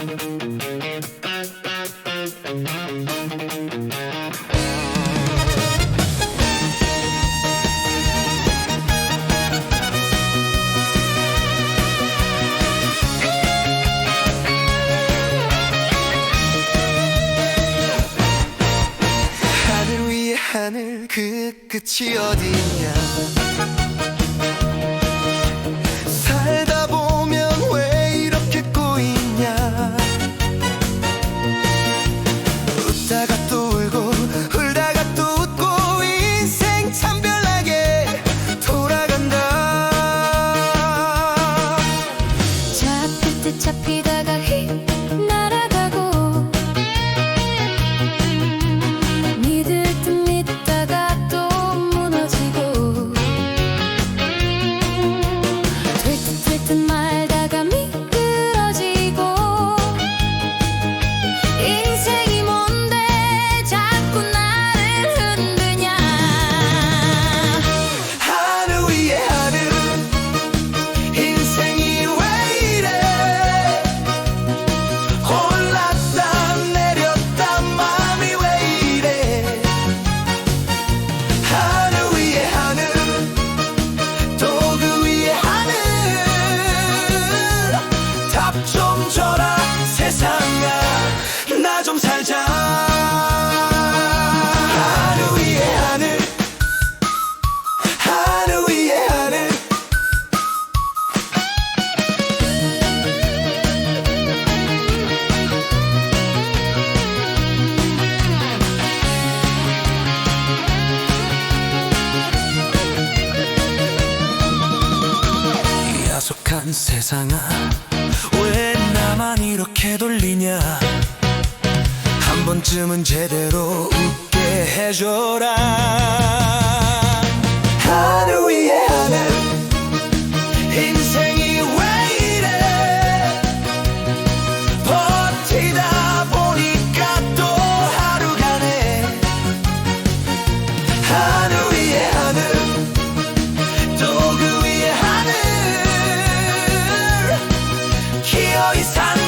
하늘 위에 하늘 그 끝이 어디냐 잡힐 듯 잡히다가 좀 줘라 세상아 나 좀 살자. 하늘 위에 하늘 하늘 위에 하늘. 야속한 세상아 왜 나만 이렇게 돌리냐? 한 번쯤은 제대로 웃게 해줘라. 하늘 위에 하늘 인생이 왜 이래? 버티다 보니까 또 하루 가네. 하늘 위에 하늘 또 그 위에 하늘. 기어이 사는